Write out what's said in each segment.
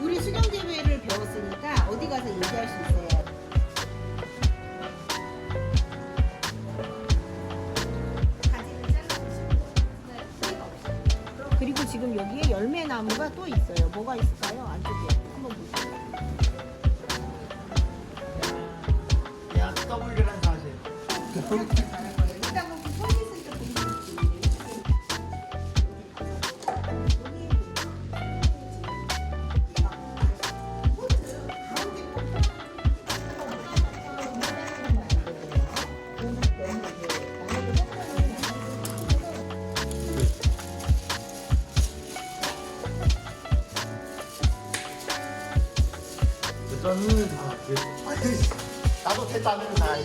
우리 수경 재배를 배웠으니 그리고 지금 여기에 열매 나무가 또 있어요. 뭐가 있을까요? 안쪽에 한번 보세요. 야, W란 사실. 짠. 나도 됐다는 다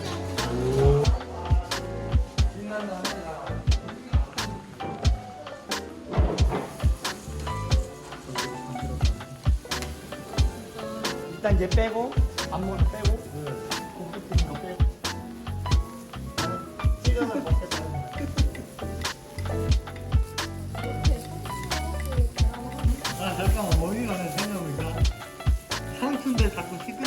일단 이제 빼고 앞머리 빼고 고기 튀긴 거 빼고 나는 찌려서 먹겠다. 아 잠깐만 머리가 내 desde el principio